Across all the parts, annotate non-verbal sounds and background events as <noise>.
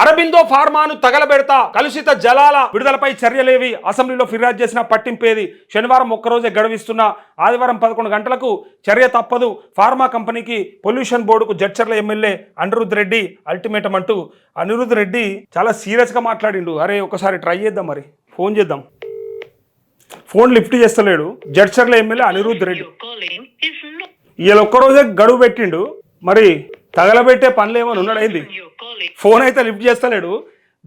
అరబిందో ఫార్మాను తగలబెడతా కలుషిత జలాల విడుదలపై చర్యలేవి. అసెంబ్లీలో ఫిర్యాదు చేసిన పట్టింపేది శనివారం ఒక్కరోజే గడువిస్తున్న ఆదివారం పదకొండు గంటలకు చర్య తప్పదు. ఫార్మా కంపెనీకి పొల్యూషన్ బోర్డుకు జడ్చర్ల ఎమ్మెల్యే అనిరుద్ రెడ్డి అల్టిమేటం అంటూ అనిరుద్ రెడ్డి చాలా సీరియస్గా మాట్లాడిండు. అరే ఒకసారి ట్రై చేద్దాం మరి. ఫోన్ చేద్దాం. ఫోన్ లిఫ్ట్ చేస్తలేడు. జడ్చర్ల ఎమ్మెల్యే అనిరుద్ రెడ్డి. వీళ్ళ ఒక్కరోజే గడువు పెట్టిండు. మరి తగలబెట్టే పనులు ఏమైనా ఉన్నాడైంది? ఫోన్ అయితే లిఫ్ట్ చేస్తలేడు.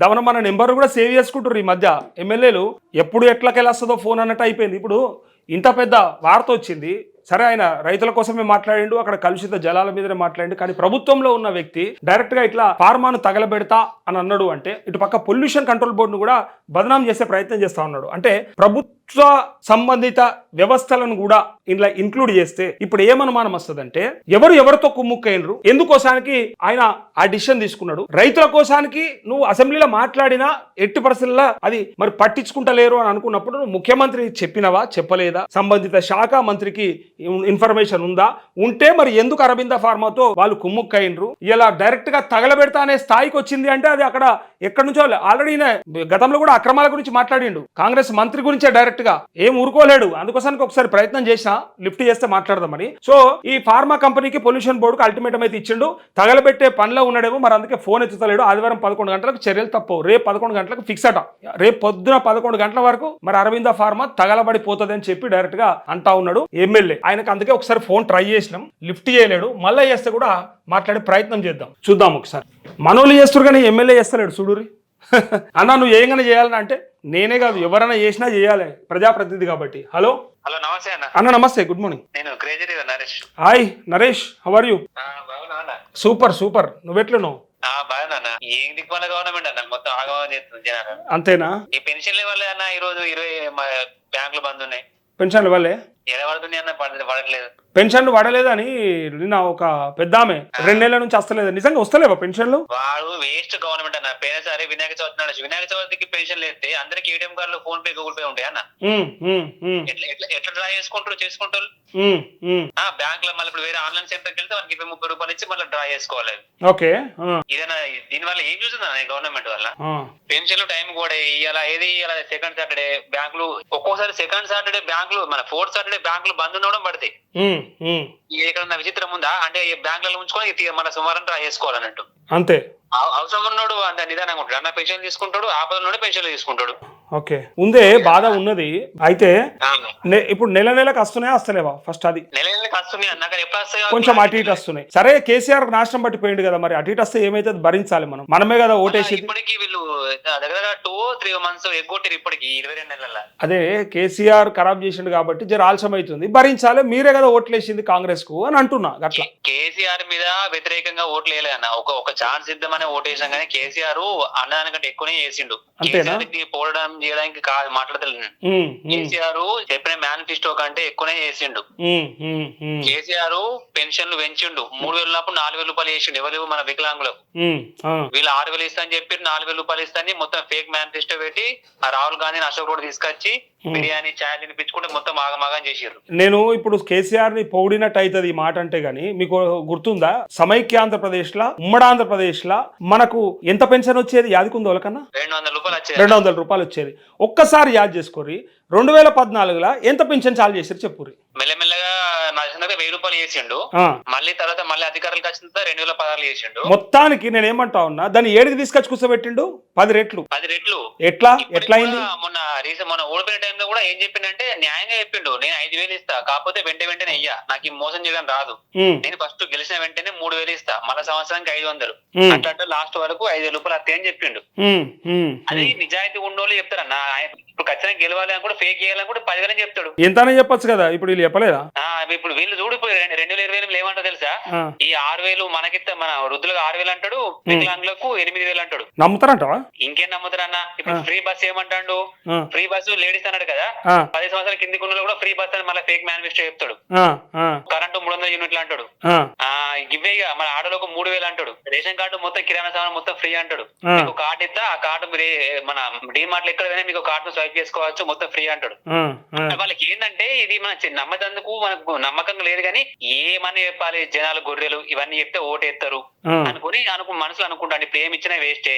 దవన మన నెంబర్ కూడా సేవ్ చేసుకుంటారు ఈ మధ్య. ఎమ్మెల్యేలు ఎప్పుడు ఎట్లకెళ్ళొస్తుందో ఫోన్ అన్నట్టు అయిపోయింది. ఇప్పుడు ఇంత పెద్ద వార్త వచ్చింది. సరే ఆయన రైతుల కోసమే మాట్లాడిండు అక్కడ కలుషిత జలాల మీదనే మాట్లాడిండు కానీ ప్రభుత్వంలో ఉన్న వ్యక్తి డైరెక్ట్గా ఇట్లా ఫార్మాను తగలబెడతా అని అన్నాడు అంటే ఇటు పక్క పొల్యూషన్ కంట్రోల్ బోర్డును కూడా బదనాం చేసే ప్రయత్నం చేస్తా ఉన్నాడు. అంటే ప్రభుత్వ సంబంధిత వ్యవస్థలను కూడా ఇంట్లో ఇంక్లూడ్ చేస్తే ఇప్పుడు ఏమనుమానం వస్తుందంటే ఎవరు ఎవరితో కుమ్ముక్కైనరు ఎందుకోసానికి ఆయన ఆ డిసిషన్ తీసుకున్నాడు? రైతుల కోసానికి నువ్వు అసెంబ్లీలో మాట్లాడినా ఎట్టి పరిస్థితుల్లో అది మరి పట్టించుకుంటలేరు అని అనుకున్నప్పుడు నువ్వు ముఖ్యమంత్రి చెప్పినవా చెప్పలేదా? సంబంధిత శాఖ మంత్రికి ఇన్ఫర్మేషన్ ఉందా? ఉంటే మరి ఎందుకు అరవింద ఫార్మాతో వాళ్ళు కుమ్ముక్కైనరు ఇలా డైరెక్ట్గా తగలబెడతా అనే స్థాయికి వచ్చింది అంటే అది అక్కడ ఎక్కడి నుంచో ఆల్రెడీ గతంలో కూడా అక్రమాల గురించి మాట్లాడిండు. కాంగ్రెస్ మంత్రి గురించే డైరెక్ట్గా. ఏం ఊరుకోలేడు. అందుకోసానికి ఒకసారి ప్రయత్నం చేసినా లిఫ్ట్ చేస్తే మాట్లాడదామని సో ఈ ఫార్మా కంపెనీకి పొల్యూషన్ బోర్డుకు అల్టిమేటం అయితే ఇచ్చిండు. తగలబెట్టే పనిలో ఉన్నాడేమో మరి అందుకే ఫోన్ ఎత్తుతలేడు. ఆదివారం పదకొండు గంటలకు చర్యలు తప్పవు రేపు పదకొండు గంటలకు ఫిక్స్ అట. రేపు పొద్దున పదకొండు గంటల వరకు మరి అరవింద ఫార్మా తగలబడిపోతుంది అని చెప్పి డైరెక్ట్గా అంటా ఉన్నాడు ఎమ్మెల్యే. ఆయనకు అందుకే ఒకసారి ఫోన్ ట్రై చేసినాం. లిఫ్ట్ చేయలేడు. మళ్ళీ చేస్తే కూడా మాట్లాడే ప్రయత్నం చేద్దాం. చూద్దాం ఒకసారి. మనోళ్ళు చేస్తారు కానీ ఎమ్మెల్యే చేస్తలేడు చూడురి <laughs> అన్న నువ్వు ఏంగానే చేయాలని అంటే నేనే కాదు ఎవరైనా చేసినా చేయాలి. ప్రజాప్రతినిధి కాబట్టి. హలో? హలో నమస్తే అన్న. అన్న నమస్తే. Good morning. నేను crazy Naresh. Hi Naresh. How are you ఆ, బాగున్నా అన్న. Super super. నువ్వెట్లున్నావు ఏం దిక్కుమాల గవర్నమెంట్ అన్న. మొత్తం ఆగమనం చేస్తుంది జనాలు. అంతేనా? ఈ పెన్షన్ల వల్లే అన్న ఈ రోజు ఇరవై బ్యాంకులు బంద్ ఉన్నాయి. పెన్షన్లు వాళ్ళే ఎలా పడుతున్నాయి అన్న పడలేదు పెన్షన్లు పడలేదని నిన్న ఒక పెద్ద ఆమె రెండు నెలల నుంచి వస్తలేదు. నిజంగా వస్తలేవా పెన్షన్లు? వాడు వేస్ట్ గవర్నమెంట్ అన్న. పోయినసారి వినాయక చవితి నాడు వినాయక చవితికి పెన్షన్ లేస్తే అందరికి ఏటీఎం కార్డులు ఫోన్ పే గూగుల్ పే ఉంటాయి అన్న? ఎట్లా ఎట్లా ఎట్లా డ్రా చేసుకుంటారు చేసుకుంటారు? బ్యాంక్లో మళ్ళీ ఇప్పుడు వేరే ఆన్లైన్ సెంటర్కి వెళ్తే మనకి ఇరవై ముప్పై రూపాయలు ఇచ్చి మళ్ళీ డ్రా చేసుకోవాలి. ఓకే ఇదేనా దీని వల్ల ఏం అన్న గవర్నమెంట్ వల్ల. పెన్షన్లు టైం కూడా ఇలా ఏది ఇలా సెకండ్ సాటర్డే బ్యాంకులు ఒక్కోసారి సెకండ్ సాటర్డే బ్యాంకులు మన ఫోర్త్ సాటర్డే బ్యాంకులు బంద్ ఉండడం పడతాయి. ఎక్కడన్నా విచిత్రం ఉందా? అంటే ఈ బ్యాంకులలో ఉంచుకొని మన సుమారం డ్రా చేసుకోవాలన్నట్టు. అంతే. అవ- అవసరం ఉన్నాడు అంత నిదానంగా ఉంటాడు. అన్న పెన్షన్ తీసుకుంటాడు ఆపదలు నుండి పెన్షన్లు తీసుకుంటాడు. ఓకే. ఉందే బాధ ఉన్నది. అయితే ఇప్పుడు నెల నెలకు వస్తున్నాయా వస్తలేవా? ఫస్ట్ అది. కొంచెం అటు ఇటు వస్తున్నాయి. సరే కేసీఆర్ నాశనం పట్టిపోయింది కదా మరి. అటు ఇటు వస్తే ఏమైతే భరించాలి మనం. మనమే కదా ఓటేసి ఇప్పటికి వీళ్ళు దగ్గర టూ త్రీ మంత్స్ ఎగ్గొట్టారు ఇప్పటికి ఇరవై రెండు నెలల. అదే కేసీఆర్ ఖరాబ్ చేసిండు కాబట్టి జర ఆలస్యం అవుతుంది భరించాలి. మీరే కదా ఓట్లేసింది కాంగ్రెస్కు అని అంటున్నా అట్లా. కేసీఆర్ మీద వ్యతిరేకంగా ఓట్లు వేయలే అన్న. ఒక ఒక ఛాన్స్ ఇద్దామని ఓటు వేసాం కానీ కేసీఆర్ అన్నదానికంటే ఎక్కువనే చేసిండు. అంతేనా? కేసీఆర్ చేయడానికి కాదు ఉమ్, కేసీఆర్ చెప్పిన మేనిఫెస్టో కంటే ఎక్కువనే చేసిండు. కేసీఆర్ పెన్షన్లు పెంచిండు. మూడు వేలు ఉన్నప్పుడు నాలుగు వేల రూపాయలు చేసిండు. ఎవరు మన వికలాంగులకు వీళ్ళు ఆరు వేలు ఇస్తా అని చెప్పి నాలుగు వేల రూపాయలు ఇస్తా అని మొత్తం ఫేక్ మేనిఫెస్టో పెట్టి ఆ రాహుల్ గాంధీని అశోక్ కూడా తీసుకొచ్చి బిర్యానీ ఛాయ్ తినిపించుకుంటే మొత్తం ఆగమాగం చేసిర్రు. నేను ఇప్పుడు కేసీఆర్ని పొగిడినట్టు అవుతుంది ఈ మాట అంటే గానీ మీకు గుర్తుందా? సమైక్య ఆంధ్రప్రదేశ్ లా ఉమ్మడి ఆంధ్రప్రదేశ్ లా మనకు ఎంత పెన్షన్ వచ్చేది? యాదికుందో వాళ్ళకన్నా రెండు వందల రూపాయలు వచ్చాయి రెండు వందల రూపాయలు వచ్చేది. ఒక్కసారి యాద్ చేసుకోరి రెండు వేల పద్నాలుగులో ఎంత పెన్షన్ చాలు చేసారు చెప్పురి మెల్లమెల్లగా వెయ్యి రూపాయలు చేసిండు. మళ్ళీ తర్వాత మళ్ళీ అధికారులకు వచ్చిన తర్వాత రెండు వేల పదహారు చేసిండు. మొత్తానికి నేను ఏమంటా ఉన్నా దాన్ని ఏడికి తీసుకొచ్చి కూర్చోబెట్టిండు? పది రెట్లు. పది రెట్లు. ఎట్లా? ఎట్లా అయింది మొన్న రీసెంట్ మొన్న ఓడిపోయిన టైంలో కూడా ఏం చెప్పిండంటే న్యాయంగా చెప్పిండు. నేను ఐదు వేలు ఇస్తా. కాకపోతే వెంట వెంటనే అయ్యా నాకు ఈ మోసం చేయడం రాదు. నేను ఫస్ట్ గెలిచిన వెంటనే మూడు వేలు ఇస్తా. మళ్ళీ సంవత్సరానికి ఐదు వందలు. అట్లా అంటే లాస్ట్ వరకు ఐదు వేల రూపాయలు వస్తాయి అని చెప్పిండు. అది. నిజాయితీ ఉన్నోళ్ళు చెప్తారన్న. ఆయన ఇప్పుడు ఖచ్చితంగా గెలవాలి అని కూడా ఫేక్ చేయాలని కూడా పదివేలని చెప్తాడు. ఎంతనే చెప్పొచ్చు కదా ఇప్పుడు వీళ్ళు చెప్పలేదా? ఇప్పుడు వీళ్ళు చూడిపోయి రెండు వేల ఇరవై ఎనిమిది ఏమంటారు తెలుసా? ఈ ఆరు వేలు మనకిస్తే మన వృద్ధులకు ఆరు వేలు అంటాడు వికలాంగులకు ఎనిమిది వేలు అంటాడు. నమ్ముతారంటావా? ఇంకేం నమ్ముతారన్న ఇప్పుడు ఫ్రీ బస్ ఏమంటాడు? ఫ్రీ బస్సు లేడీస్ అన్నాడు కదా పది సంవత్సరాల కిందికి ఉన్న కూడా ఫ్రీ బస్ అని మళ్ళీ ఫేక్ మేనిఫెస్టో చెప్తాడు. కరెంటు మూడు వందల యూనిట్లు అంటాడు. ఇవే ఇక మన ఆడలకు మూడు వేలు అంటాడు. రేషన్ కార్డు మొత్తం కిరాణా సామాన్ మొత్తం ఫ్రీ అంటాడు. మీకు కార్డు ఇస్తా ఆ కార్డు మన డిమార్ట్ ఎక్కడ మీకు కార్డు స్వైప్ చేసుకోవచ్చు మొత్తం ఫ్రీ అంటాడు. వాళ్ళకి ఏంటంటే ఇది మన నమ్మేందుకు మనకు నమ్మకం లేదు కానీ ఏమని చెప్పాలి జనాలు గొర్రెలు ఇవన్నీ చెప్తే ఓటేస్తారు అనుకుని అనుకు మనసులో అనుకుంటాను ఇప్పుడు ఏమి ఇచ్చినా వేస్టే.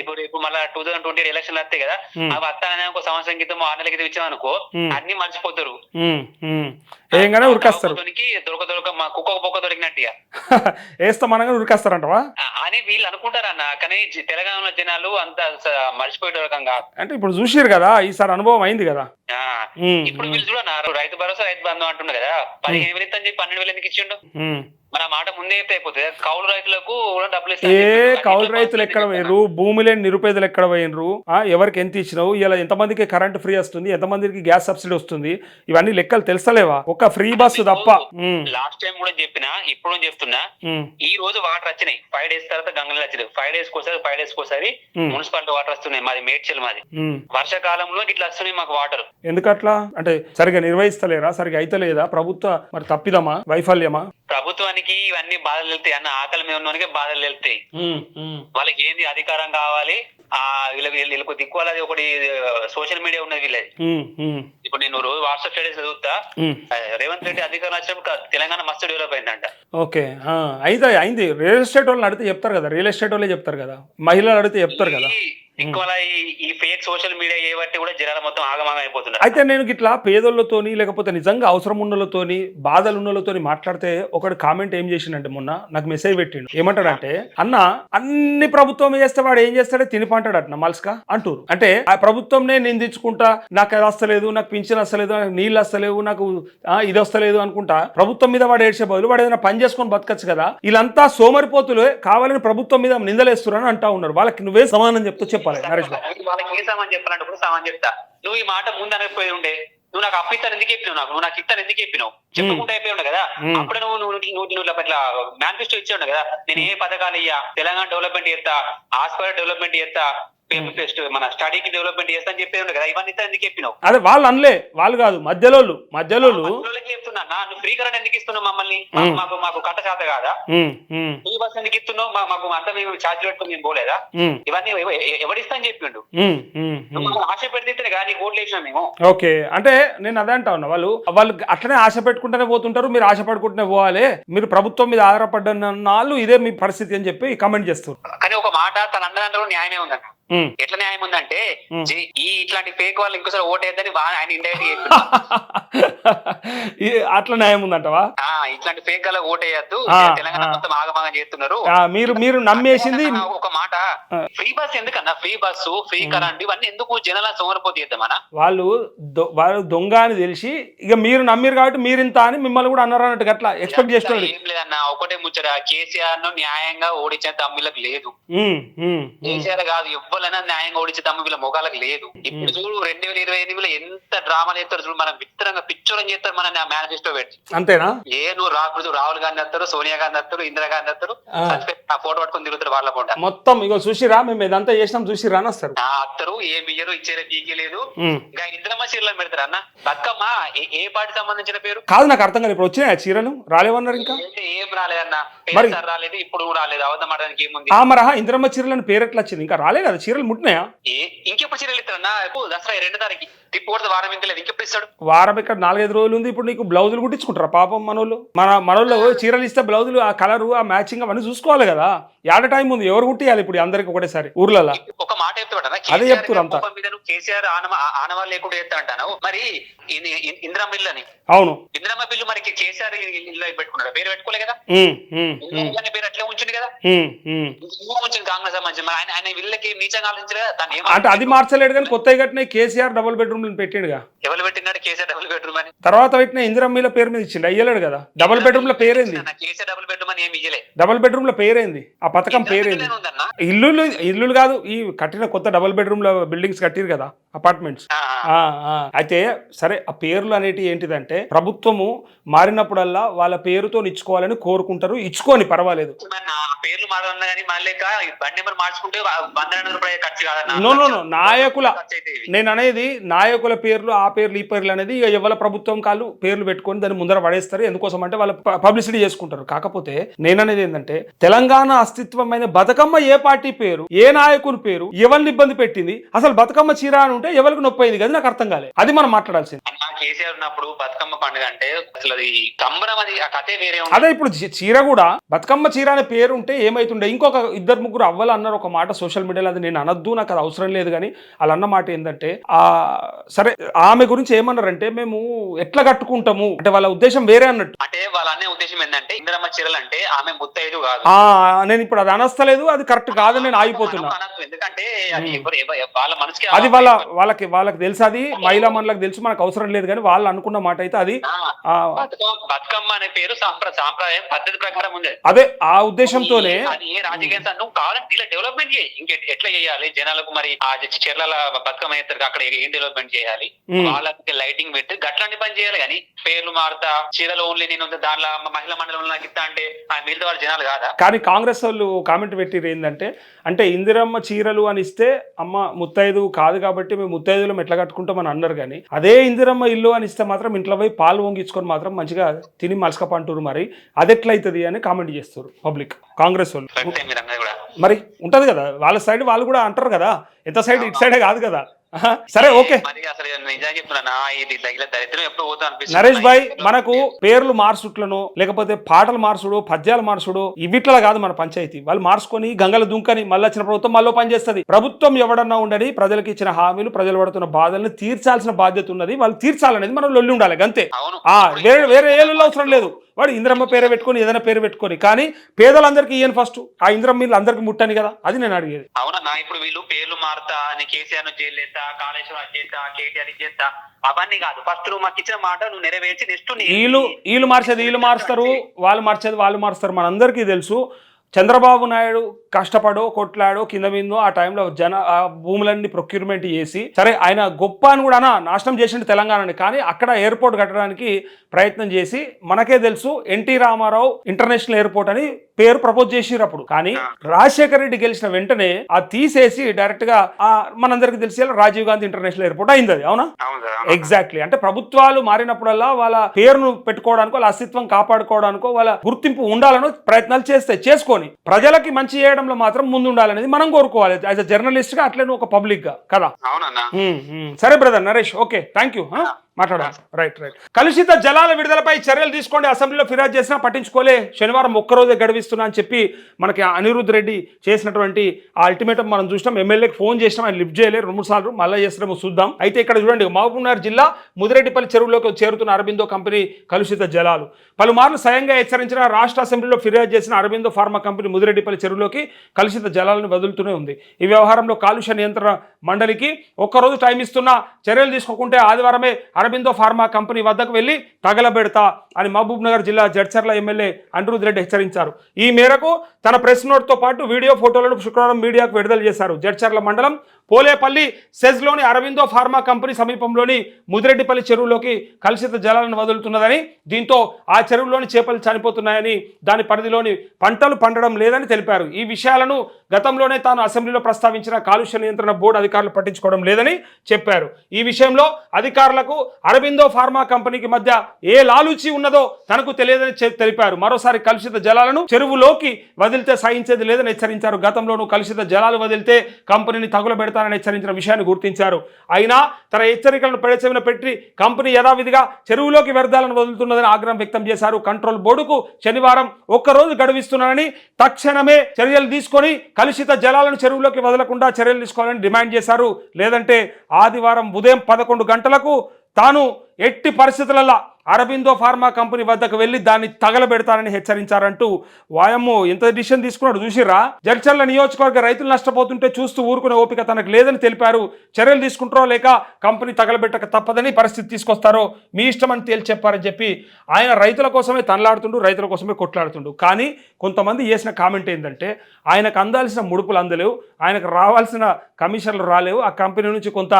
ఇప్పుడు ఇప్పుడు మళ్ళీ టూ థౌసండ్ ట్వంటీ ఎలక్షన్ వస్తాయి కదా అవి వస్తానని ఒక సంవత్సరం క్రితం ఆరు నెలల క్రితం ఇచ్చాం అనుకో అన్ని మర్చిపోతారు. దొరికి దొరక మా కుక్క బొక్క దొరికినట్టుగా వేస్తామనగా <laughs> ఉరికేస్తారంటవా? ఆ, అని వీళ్ళు అనుకుంటారన్న కానీ తెలంగాణలో జనాలు అంత స- మర్చిపోయే రకం కాదు. అంటే ఇప్పుడు చూసిరు కదా ఈసారి అనుభవం అయింది కదా. ఇప్పుడు వీళ్ళు చూడన్నారు రైతు భరోసా రైతు బంధు అంటున్నారు కదా పదిహేను వేలు ఇస్తాను చెప్పి పన్నెండు వేలు ఎందుకు ఇచ్చిండు? మన మాట ముందే చెప్తే అయిపోతుంది కౌలు రైతులకు డబ్బులు ఏ కౌలు రైతులు ఎక్కడ పోయినరు భూమి లేని నిరుపేదలు ఎక్కడ పోయినరు ఎవరికి ఎంత ఇచ్చినావు? ఇలా ఎంతమందికి కరెంట్ ఫ్రీ వస్తుంది? ఎంతమందికి గ్యాస్ సబ్సిడీ వస్తుంది? ఇవన్నీ లెక్కలు తెలుసలేవా ఒక ఫ్రీ బస్సు తప్ప. లాస్ట్ టైం కూడా చెప్పినా ఇప్పుడు చెప్తున్నా ఈ రోజు వాటర్ వచ్చినాయి. ఫైవ్ డేస్ తర్వాత గంగలు వచ్చినాయి ఫైవ్ డేస్ కోసారి ఫైవ్ డేస్ కోసారి మున్సిపాలిటీ వాటర్ వస్తున్నాయి మాది మేడ్చల్ మాది. వర్షాకాలంలో ఇట్లా వస్తున్నాయి మాకు వాటర్ ఎందుకట్లా? అంటే సరిగా నిర్వహిస్తలేరా? సరిగా అయితలేదా? ప్రభుత్వ మరి తప్పిదమా? వైఫల్యమా? ప్రభుత్వానికి ఇవన్నీ బాధలు వెళ్తాయి అన్న ఆకలి మీద ఉన్నోనికే బాధలు వెళ్తాయి వాళ్ళకి ఏంది అధికారం కావాలి? ఆ వీళ్ళకి దిక్కువాలి ఒకటి సోషల్ మీడియా ఉన్నది వీళ్ళది. ఇప్పుడు నేను రోజు వాట్సాప్ స్టేటస్ చదువుతా. రేవంత్ రెడ్డి అధికారం వచ్చినప్పుడు తెలంగాణ మస్తు డెవలప్ అయిందంట. ఓకే అయితే అయింది రియల్ ఎస్టేట్ వాళ్ళని అడిగితే చెప్తారు కదా రియల్ ఎస్టేట్ వాళ్ళే చెప్తారు కదా. మహిళలు అడిగితే చెప్తారు కదా. ఈ ఈ- ఫేక్ సోషల్ మీడియా ఏ బట్టి కూడా జనాలు మొత్తం ఆగమాగం అయిపోతున్నారు. అయితే నేను ఇట్లా పేదోళ్ళతోని లేకపోతే నిజంగా అవసరం ఉన్నోళ్ళతోని బాధలు ఉన్నోళ్ళతోని మాట్లాడితే ఒకడు కామెంట్ ఏం చేసిండంటే మొన్న నాకు మెసేజ్ పెట్టిండు. ఏమంటాడంటే అన్న అన్ని ప్రభుత్వం చేస్తే వాడు ఏం చేస్తాడే? తినిపంటాడు అట్న మల్స్కా అంటూరు. అంటే ఆ ప్రభుత్వంనే నిందించుకుంటా నాకు అది వస్తలేదు నాకు పింఛన్ వస్తలేదు నాకు నీళ్ళు వస్తలేవు నాకు ఇది వస్తలేదు అనుకుంటా ప్రభుత్వం మీద వాడు ఏడ్చే బదులు వాడు ఏదైనా పని చేసుకొని బతకచ్చు కదా. వీళ్ళంతా సోమరిపోతులే కావాలని ప్రభుత్వం మీద నిందలేస్తున్నారని అంటా ఉన్నారు. వాళ్ళకి నువ్వే సమానం చెప్తూ చెప్పాలి నరేష్ బాబు వాళ్ళకి ఏ సామాన్ చెప్పాలంటే కూడా సామాన్ చెప్తా. నువ్వు ఈ మాట ముందు అనకపోయి ఉండే. నువ్వు నాకు అప్పిస్తాను ఎందుకు చెప్పినావు నాకు? నువ్వు నాకు ఇస్తాను ఎందుకు చెప్పినావు? చెప్పకుండా అయిపోయి ఉండే కదా. అప్పుడే నువ్వు నువ్వు నువ్వు నువ్వు ఇట్లా మేనిఫెస్టో ఇచ్చే ఉండే కదా. నేను ఏ పథకాలు ఇయ్యా? తెలంగాణ డెవలప్మెంట్ చేస్తా. హాస్పిటల్ డెవలప్మెంట్ చేస్తా. మన స్టడీకి డెవలప్మెంట్ చేస్తా అని చెప్పే ఉండే కదా. ఇవన్నీ ఎందుకు చెప్పినావు? అదే వాళ్ళు అనలే వాళ్ళు కాదు మధ్యలోళ్ళు మధ్యలోకి చెప్తున్నా. నువ్వు ఫ్రీ కరెంట్ ఎందుకు ఇస్తున్నావు మమ్మల్ని? మాకు- కట్ట కాదా? బస్ ఎందుకు ఇస్తున్నావు? మాకు అంతా మేము ఛార్జ్ పెట్టుకుని మేము పోలేదా? ఇవన్నీ ఎవడిస్తా అని చెప్పిండు? ఆశ పెడితే కానీ ఓట్లు వేసినాం మేము. ఓకే. అంటే నేను అదే అంటా ఉన్నా వాళ్ళు వాళ్ళు అట్లనే ఆశ పెట్టుకుంటూనే పోతుంటారు మీరు ఆశ పడుకుంటూనే పోవాలి. మీరు ప్రభుత్వం మీద ఆధారపడ్డ నాళ్ళు ఇదే మీ పరిస్థితి అని చెప్పి కామెంట్ చేస్తారు కానీ ఒక మాట తన అందరంలో న్యాయమే ఉందన్న. ఎట్లా న్యాయం ఉందంటే ఈ ఇట్లాంటి ఫేక్ వాళ్ళు ఇంకోసారి ఓటేద్దని ఆయన ఇండైరెక్ట్ <laughs> అట్లా న్యాయం ఉందంటవా? ఇట్లాంటి ఫేక్ గల ఓటేయద్దు. తెలంగాణ. మొత్తం ఆగమాగం చేస్తున్నారు. మీరు మీరు నమ్మేసింది ఒక మాట. ఫ్రీ బస్ ఎందుకన్నా? ఫ్రీ బస్సు ఫ్రీ కరెంట్ ఇవన్నీ ఎందుకు జనాల సోమరిపోతే చేద్దామన్నా వాళ్ళు వాళ్ళు దొంగ అని తెలిసి ఇక మీరు నమ్మిరు కాబట్టి మీరు ఇంత అని మిమ్మల్ని కూడా అన్నారు అన్నట్టు అట్లా ఎక్స్పెక్ట్ చేస్తున్నాడు ఏం లేదన్న. ఒకటే ముచ్చట. కేసీఆర్ను న్యాయంగా ఓడించే తమ్ముళ్ళకి లేదు. కేసీఆర్ కాదు ఎవ్వరైనా న్యాయంగా ఓడించే తమ్ము వీళ్ళ మొగాలకు లేదు. ఇప్పుడు చూడు రెండు వేల ఇరవై ఎనిమిదిలో ఎంత డ్రామా చేస్తారు చూడు మనం విత్తరంగా పిచ్చోరం చేస్తారు మన మేనిఫెస్టో పెట్టి. అంతేనా? ఏ నువ్వు రాకూడదు రాహుల్ గాంధీ వస్తారు సోనియా గాంధీ వస్తారు ఇందిరా గాంధీ వస్తారు ఆ. ఫోటో పట్టుకొని తిరుగుతారు వాళ్ళ పూట మొత్తం ఇగో చూసిరా మేము ఇదంతా చేసినాం చూసిరా వస్తారు. ఆ అత్తరు ఏ బియ్యరు ఇచ్చేరే పీకే లేదు. ఉమ్. ఇంకా ఇంద్రమ్మ చీరలను పెడతారు అన్న? బతుకమ్మ ఏ- పార్టీ సంబంధించిన పేరు? కాదు నాకు అర్థం కాదు ఇప్పుడు వచ్చినాయి ఆ చీరలు? రాలేవన్నారు ఇంకా? ఏం రాలేదన్న? పేరు రాలేదు ఇప్పుడు రాలేదు అవద్దం ఆడడానికి ఏముంది? ఆ మరహా ఇంద్రమ్మ చీరలని పేరు ఎట్లా వచ్చింది? ఇంకా రాలే కదా చీరలు ముట్టినాయా ఏ ఇంకెప్పుడు చీరలు ఇస్తారన్నా ఇప్పుడు దసరా ఈ రెండో తారీఖు తిప్పు వారం ఇంకా లేదు ఇంకెప్పుడు ఇస్తాడు? వారం ఇక్కడ నాలుగైదు రోజులు ఉంది ఇప్పుడు నీకు బ్లౌజులు కుట్టించుకుంటారా? పాపం మనోళ్ళు. మన మనోళ్ళు చీరలు ఇస్తే బ్లౌజులు ఆ కలరు ఆ మ్యాచింగ్ అవన్నీ చూసుకోవాలి కదా. యాడ టైం ఉంది? ఎవరు కుట్టియాలి ఇప్పుడు అందరికి ఒకటేసారి? ఊర్లలో? ఒక మాట అదే చెప్తుర్రు అంతా. కేసీఆర్ ఆనవ లేకుండా చేస్తా అంటాను. మరి ఇందిరమ్మ ఇల్లు అని అవును. ఇందిరమ్మ బిల్లు మరి కేసీఆర్ ఇల్లు పెట్టుకున్నాడు? పేరు పెట్టుకోలే కదా? ఇందిరమ్మ పేరు అట్లే ఉంచింది కదా? ఉంచింది కాంగ్రెస్ సంబంధించి. ఆయన ఆయన వీళ్ళకి నీచంగా ఆలోచించలేదు? అంటే అది మార్చలేడు కానీ కొత్తగా కట్టిన కేసీఆర్ డబుల్ బెడ్రూమ్ రూమ్ పెట్టిండుగా. ఎవరు పెట్టినాడు డబుల్ బెడ్రూమ్ అని. తర్వాత పెట్టిన ఇందిరమ్మీల పేరు మీద ఇచ్చిండు. అయ్యలేడు కదా? డబుల్ బెడ్రూమ్లో పేరేంది? డబుల్ బెడ్రూమ్ అని ఏమి ఇయ్యలే. డబుల్ బెడ్రూమ్లో పేరేంది? ఆ పథకం పేరేంది? ఇల్లులు ఇల్లులు కాదు ఈ కట్టిన కొత్త డబుల్ బెడ్రూమ్లో బిల్డింగ్స్ కట్టిరు కదా అపార్ట్మెంట్స్. అయితే సరే ఆ పేర్లు అనేటి ఏంటిదంటే ప్రభుత్వము మారినప్పుడల్లా వాళ్ళ పేరుతో ఇచ్చుకోవాలని కోరుకుంటారు. ఇచ్చుకోని పర్వాలేదు. పేర్లు మారన్నా కానీ మళ్ళీ బండి నెంబర్ మార్చుకుంటే వంద రూపాయలు ఖర్చు. నాయకుల. నేను అనేది నాయకుల పేర్లు ఆ పేర్లు ఈ పేర్లు అనేది ఇక ఎవరి ప్రభుత్వం కాళ్ళు పేర్లు పెట్టుకొని దాన్ని ముందర పడేస్తారు. ఎందుకోసం అంటే వాళ్ళ పబ్లిసిటీ చేసుకుంటారు. కాకపోతే నేననేది ఏంటంటే తెలంగాణ అస్తిత్వమైన బతుకమ్మ ఏ పార్టీ పేరు ఏ నాయకుని పేరు ఎవరిని ఇబ్బంది పెట్టింది అసలు బతుకమ్మ చీర అని ఉంటే ఎవరికి నొప్పి అయింది కదా నాకు అర్థం కాలేదు. అది మనం మాట్లాడాల్సింది. అన్న కేసీఆర్ ఉన్నప్పుడు బతుకమ్మ పండుగ అంటే అసలు అది సంబరం అది ఆ కథే వేరే ఉంది. అదే ఇప్పుడు చీర కూడా బతుకమ్మ చీర అనే పేరు ఉంటే ఏమైతుండే? ఇంకొక ఇద్దరు ముగ్గురు అవ్వలు అన్నారు ఒక మాట సోషల్ మీడియాలో అది నేను అనొద్దు నాకు అది అవసరం లేదు కానీ వాళ్ళు అన్న మాట ఏంటంటే ఆ సరే ఆమె గురించి ఏమన్నారంటే మేము ఎట్లా కట్టుకుంటాము? అంటే వాళ్ళ ఉద్దేశం వేరే అన్నట్టు. అంటే వాళ్ళ అనే ఉద్దేశం ఏంటంటే ఇందిరమ్మ చీరలు అంటే ఆమె ముత్తైదు కాదు. ఆ నేను ఇప్పుడు అది అనస్తలేదు అది కరెక్ట్ కాదని నేను ఆగిపోతున్నా. అనొద్దు. ఎందుకంటే అది ఎవరు ఎవ- వాళ్ళ మనసుకి అది వాళ్ళ వాళ్ళకి వాళ్ళకి తెలుసు అది మహిళా మనలకు తెలుసు మనకు అవసరం లేదు కానీ వాళ్ళు అనుకున్న మాట అయితే అది ఆ, ఆ, బతుకమ్మ బతుకమ్మ అనే పేరు సాంప్ర సాంప్రదాయం పద్ధతి ప్రకారం ఉంది. అదే ఆ ఉద్దేశంతోనే అది ఏ రాజకీయ నువ్వు కావాలంటే ఇలా డెవలప్మెంట్ చేయి. ఇంక ఎట్లా చేయాలి? జనాలకు మరి ఆ చెర్ల బతుకమ్మ ఎత్తారు అక్కడ ఏం డెవలప్మెంట్ చేయాలి? ఉమ్. వాళ్ళకి లైటింగ్ పెట్టి. గట్లాంటి పని చేయాలి కానీ పేర్లు మారుతా చీరలు ఓన్లీ నేను దాంట్లో మహిళా మండలంలో నాకు ఇస్తా అంటే ఆ మిగతా వాళ్ళ జనాలు కాదా? కానీ కాంగ్రెస్ వాళ్ళు కామెంట్ పెట్టిరు ఏంటంటే అంటే ఇందిరమ్మ చీరలు అని ఇస్తే అమ్మ ముత్తైదు కాదు కాబట్టి మేము ముత్తైదులం ఎట్లా కట్టుకుంటామని అన్నారు కానీ అదే ఇందిరమ్మ ఇల్లు అని ఇస్తే మాత్రం ఇంట్లో పోయి పాలు వంగించుకొని మాత్రం మంచిగా తిని మలసకపంటారు మరి. అది ఎట్లయితుంది అని కామెంట్ చేస్తారు పబ్లిక్ కాంగ్రెస్ వాళ్ళు. మీరు ఉంటది కదా వాళ్ళ సైడ్ వాళ్ళు కూడా అంటారు కదా ఎంత సైడ్ ఇటు సైడే కాదు కదా. సరే ఓకే. నరేష్ భాయ్ మనకు పేర్లు మార్చుట్లను లేకపోతే పాటలు మార్చుడు పద్యాలు మార్చుడు ఇవిట్లా కాదు మన పంచాయతీ. వాళ్ళు మార్చుకొని గంగల దుంకని మళ్ళీ వచ్చిన ప్రభుత్వం మళ్ళీ పనిచేస్తుంది ప్రభుత్వం ఎవడన్నా ఉండని ప్రజలకు ఇచ్చిన హామీలు ప్రజలు పడుతున్న బాధల్ని తీర్చాల్సిన బాధ్యత ఉన్నది. వాళ్ళు తీర్చాలనేది మనం లొల్లి ఉండాలి అంతే. అవును. వేరే వేరే ఏళ్ళు అవసరం లేదు. వాడు ఇంద్రమ్మ పేరు పెట్టుకొని ఏదైనా పేరు పెట్టుకొని కానీ పేదలందరికీ ఇయ్యను ఫస్ట్ ఆ ఇంద్రమ్మ అందరికీ ముట్టని కదా? అది నేను అడిగేది. అవునన్నా ఇప్పుడు వీళ్ళు పేర్లు మారుతా అని కేసీఆర్ జైలు చేస్తా కాళేశ్వరం అది చేస్తా కేటీఆర్ ఇది చేస్తా. అవన్నీ కాదు. ఫస్ట్ నువ్వు మాకు ఇచ్చిన మాట నువ్వు నెరవేర్చి నెక్స్ట్ వీళ్ళు వీళ్ళు మార్చేది వీళ్ళు మారుస్తారు వాళ్ళు మార్చేది వాళ్ళు మారుస్తారు మనందరికీ తెలుసు చంద్రబాబు నాయుడు కష్టపడో కొట్లాడో కింద మీదో ఆ టైంలో జన ఆ భూములన్నీ ప్రొక్యూర్మెంట్ చేసి సరే ఆయన గొప్ప అని కూడా నాశనం చేసిండు తెలంగాణని. కానీ అక్కడ ఎయిర్పోర్ట్ కట్టడానికి ప్రయత్నం చేసి మనకే తెలుసు ఎన్టీ రామారావు ఇంటర్నేషనల్ ఎయిర్పోర్ట్ అని పేరు ప్రపోజ్ చేసిరు అప్పుడు. కానీ రాజశేఖర రెడ్డి గెలిచిన వెంటనే అది తీసేసి డైరెక్ట్గా ఆ మనందరికీ తెలిసి రాజీవ్ గాంధీ ఇంటర్నేషనల్ ఎయిర్పోర్ట్ అయింది అది అవునా? ఎగ్జాక్ట్లీ అంటే ప్రభుత్వాలు మారినప్పుడల్లా వాళ్ళ పేరును పెట్టుకోవడానికో వాళ్ళ అస్తిత్వం కాపాడుకోవడానికో వాళ్ళ గుర్తింపు ఉండాలని ప్రయత్నాలు చేస్తాయి చేసుకొని ప్రజలకి మంచి చేయడంలో మాత్రం ముందు ఉండాలనేది మనం కోరుకోవాలి. యాజ్ అ జర్నలిస్ట్గా అట్లనే ఒక పబ్లిక్గా. కదా. సరే brother Naresh. Okay thank you మాట్లాడాలి రైట్ రైట్ కలుషిత జలాల విడుదలపై చర్యలు తీసుకోండి. అసెంబ్లీలో ఫిర్యాదు చేసినా పట్టించుకోలే. శనివారం ఒక్కరోజే గడివిస్తున్నా అని చెప్పి మనకి అనిరుద్ధ్ రెడ్డి చేసినటువంటి ఆ అల్టిమేటం మనం చూసినాం. ఎమ్మెల్యేకి ఫోన్ చేసినాం. ఆయన లిఫ్ట్ చేయలేదు. రెండు మూడు సార్లు మళ్ళీ చేస్తున్నాము చూద్దాం. అయితే ఇక్కడ చూడండి మహబూబ్నగర్ జిల్లా ముదిరెడ్డిపల్లి చెరువులోకి చేరుతున్న అరబిందో కంపెనీ కలుషిత జలాలు. పలుమార్లు స్వయంగా హెచ్చరించిన రాష్ట్ర అసెంబ్లీలో ఫిర్యాదు చేసిన అరబిందో ఫార్మా కంపెనీ ముదిరెడ్డిపల్లి చెరువులోకి కలుషిత జలాలను వదులుతూనే ఉంది. ఈ వ్యవహారంలో కాలుష్య నియంత్రణ మండలికి ఒక్కరోజు టైం ఇస్తున్నా చర్యలు తీసుకోకుంటే ఆదివారమే అరబిందో ఫార్మా కంపెనీ వద్దకు వెళ్ళి తగలబెడతా అని మహబూబ్ నగర్ జిల్లా జడ్చర్ల ఎమ్మెల్యే అనిరుద్ రెడ్డి హెచ్చరించారు. ఈ మేరకు తన ప్రెస్ నోట్తో పాటు వీడియో ఫోటోలను శుక్రవారం మీడియాకు విడుదల చేశారు. జడ్చర్ల మండలం పోలేపల్లి సెజ్లోని అరవిందో ఫార్మా కంపెనీ సమీపంలోని ముదిరెడ్డిపల్లి చెరువులోకి కలుషిత జలాలను వదులుతున్నదని దీంతో ఆ చెరువులోని చేపలు చనిపోతున్నాయని దాని పరిధిలోని పంటలు పండడం లేదని తెలిపారు. ఈ విషయాలను గతంలోనే తాను అసెంబ్లీలో ప్రస్తావించిన కాలుష్య నియంత్రణ బోర్డు అధికారులు పట్టించుకోవడం లేదని చెప్పారు. ఈ విషయంలో అధికారులకు అరబిందో ఫార్మా కంపెనీకి మధ్య ఏ లాలూచి ఉన్నదో తనకు తెలియదని తెలిపారు. మరోసారి కలుషిత జలాలను చెరువులోకి వదిలితే సహించేది లేదని హెచ్చరించారు. గతంలోనూ కలుషిత జలాలు వదిలితే కంపెనీని తగులబెడతానని హెచ్చరించిన విషయాన్ని గుర్తించారు. అయినా తన హెచ్చరికలను పెడచెవిన పెట్టి కంపెనీ యథావిధిగా చెరువులోకి వ్యర్థాలను వదులుతున్నదని ఆగ్రహం వ్యక్తం చేశారు. కంట్రోల్ బోర్డుకు శనివారం ఒక్కరోజు గడువిస్తున్నానని తక్షణమే చర్యలు తీసుకొని కలుషిత జలాలను చెరువులోకి వదలకుండా చర్యలు తీసుకోవాలని డిమాండ్ చేశారు. లేదంటే ఆదివారం ఉదయం పదకొండు గంటలకు తాను ఎట్టి పరిస్థితులలో అరబిందో ఫార్మా కంపెనీ వద్దకు వెళ్ళి దాన్ని తగలబెడతానని హెచ్చరించారంటూ వాయమ్మో ఎంత డిసిషన్ తీసుకున్నాడు చూసిరా జడ్చర్ల నియోజకవర్గ రైతులు నష్టపోతుంటే చూస్తూ ఊరుకునే ఓపిక తనకు లేదని తెలిపారు. చర్యలు తీసుకుంటారో లేక కంపెనీ తగలబెట్టక తప్పదని పరిస్థితి తీసుకొస్తారో మీ ఇష్టమని తేల్చి చెప్పారని చెప్పి ఆయన రైతుల కోసమే తనలాడుతుండు రైతుల కోసమే కొట్లాడుతుండు. కానీ కొంతమంది చేసిన కామెంట్ ఏంటంటే ఆయనకు అందాల్సిన ముడుపులు అందలేవు ఆయనకు రావాల్సిన కమిషన్లు రాలేవు ఆ కంపెనీ నుంచి కొంత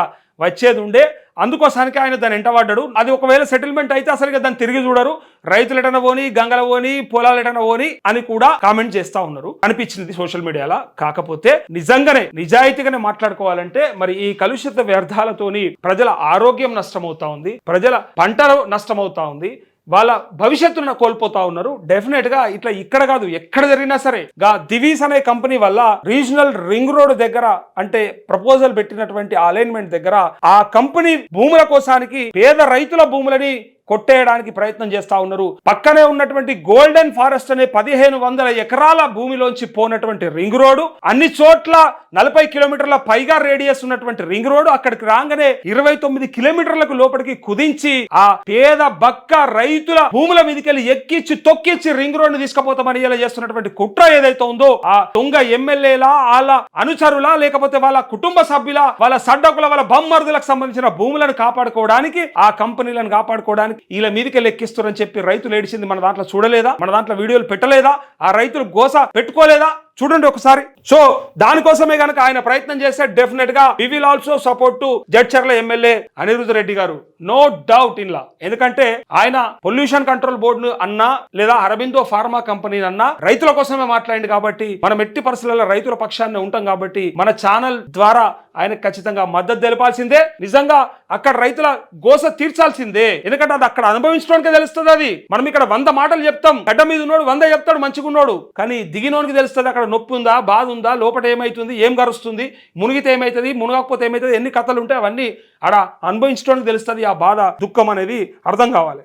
వచ్చేది ఉండే. అందుకోసానికి ఆయన దాన్ని ఎంటబడ్డాడు అది ఒకవేళ సెటిల్మెంట్ అయితే అసలు దాన్ని తిరిగి చూడరు. రైతులు ఎటన పోని గంగల పోని పొలాలు ఎటన పోని అని కూడా కామెంట్ చేస్తా ఉన్నారు. అనిపించింది సోషల్ మీడియాలో కాకపోతే నిజంగానే నిజాయితీగానే మాట్లాడుకోవాలంటే మరి ఈ కలుషిత వ్యర్థాలతోని ప్రజల ఆరోగ్యం నష్టమవుతా ఉంది. ప్రజల పంటలు నష్టమవుతా ఉంది. వాళ్ళ భవిష్యత్తును కోల్పోతా ఉన్నారు. డెఫినెట్గా ఇట్లా ఇక్కడ కాదు ఎక్కడ జరిగినా సరే గా దివీస్ అనే కంపెనీ వల్ల రీజనల్ రింగ్ రోడ్ దగ్గర అంటే ప్రపోజల్ పెట్టినటువంటి అలైన్మెంట్ దగ్గర ఆ కంపెనీ భూముల కోసానికి పేద రైతుల భూములని కొట్టేయడానికి ప్రయత్నం చేస్తా ఉన్నారు. పక్కనే ఉన్నటువంటి గోల్డెన్ ఫారెస్ట్ అనే పదిహేను వందల ఎకరాల భూమిలోంచి పోనటువంటి రింగ్ రోడ్డు అన్ని చోట్ల నలభై కిలోమీటర్ల పైగా రేడియస్ ఉన్నటువంటి రింగ్ రోడ్డు అక్కడికి రాగానే ఇరవై తొమ్మిది కిలోమీటర్లకు లోపలికి కుదించి ఆ పేద బక్క రైతుల భూముల మీదకెళ్ళి ఎక్కిచ్చి తొక్కిచ్చి రింగ్ రోడ్డు తీసుకుపోతామని ఇలా చేస్తున్నటువంటి కుట్ర ఏదైతే ఉందో ఆ దొంగ ఎమ్మెల్యేలా వాళ్ళ అనుచరులా లేకపోతే వాళ్ళ కుటుంబ సభ్యుల వాళ్ళ సడ్డకుల వాళ్ళ బొమ్మరుదులకు సంబంధించిన భూములను కాపాడుకోవడానికి ఆ కంపెనీలను కాపాడుకోవడానికి వీళ్ళ మీదకి లెక్కిస్తారని చెప్పి రైతులు ఏడిచింది మన దాంట్లో చూడలేదా? మన దాంట్లో వీడియోలు పెట్టలేదా? ఆ రైతులు గోస పెట్టుకోలేదా? చూడండి ఒకసారి. సో దానికోసమే గనక ఆయన ప్రయత్నం చేస్తే డెఫినెట్గా we will also support to Jadcherla MLA Anirudh Reddy గారు. నో డౌట్ ఇన్లా ఎందుకంటే ఆయన పొల్యూషన్ కంట్రోల్ బోర్డును అన్నా లేదా అరబిందో ఫార్మా కంపెనీ అన్నా రైతుల కోసమే మాట్లాడింది కాబట్టి మనం ఎట్టి పరిస్థితుల్లో రైతుల పక్షాన్ని ఉంటాం కాబట్టి మన ఛానల్ ద్వారా ఆయన ఖచ్చితంగా మద్దతు తెలపాల్సిందే. నిజంగా అక్కడ రైతుల గోస తీర్చాల్సిందే. ఎందుకంటే అది అక్కడ అనుభవించడానికి తెలుస్తుంది అది. మనం ఇక్కడ వంద మాటలు చెప్తాం. గడ్డ మీద ఉన్నోడు వంద చెప్తాడు మంచిగున్నాడు. కానీ దిగినోనికి తెలుస్తుంది అక్కడ నొప్పి ఉందా బాధ ఉందా లోపల ఏమైతుంది ఏం గరుస్తుంది మునిగితే ఏమవుతుంది మునగకపోతే ఏమవుతుంది ఎన్ని కథలు ఉంటాయి అవన్నీ ఆడ అనుభవించడానికి తెలుస్తుంది ఆ బాధ దుఃఖం అనేది అర్థం కావాలి.